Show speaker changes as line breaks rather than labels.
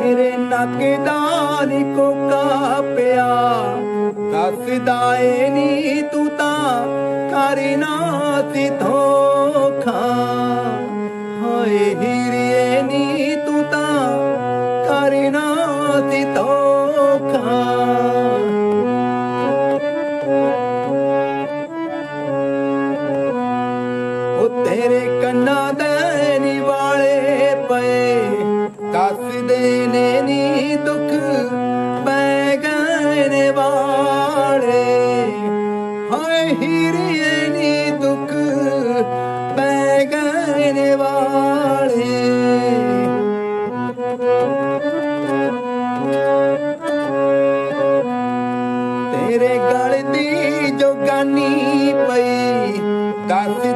ਚੱਕਦਾ ਨੀ ਕੋਕਾ ਪਿਆ ਦੱਸਦਾ ਏ ਨੀ ਤੂੰ ਤਾਂ ਕਰੀ ਨਾ ਸੀ ਧੋਖਾ। ਹੋਏ ਹੀਰੀਏ ਨੀ ਤੂੰ ਤਾਂ ਕਰੀ ਨਾ ਸੀ ਧੋਖਾ। ਤੇਰੇ ਕੰਨਾਂ ਦੇ ਨੀ ਵਾਲੇ ਪਏ ਦੱਸਦੇ ਨੀ ਦੁੱਖ ਪੈ ਗਏ ਨੇ ਵਾਲੇ ਹਾਏ ਹੀਰੀਏ ਨੀ ਦੁੱਖ ਪੈ ਗਏ ਨੇ ਵਾਲੇ ਤੇਰੇ ਗਲ ਦੀ ਜੋਗਾਨੀ ਪਈ ਦੱਸਦੀ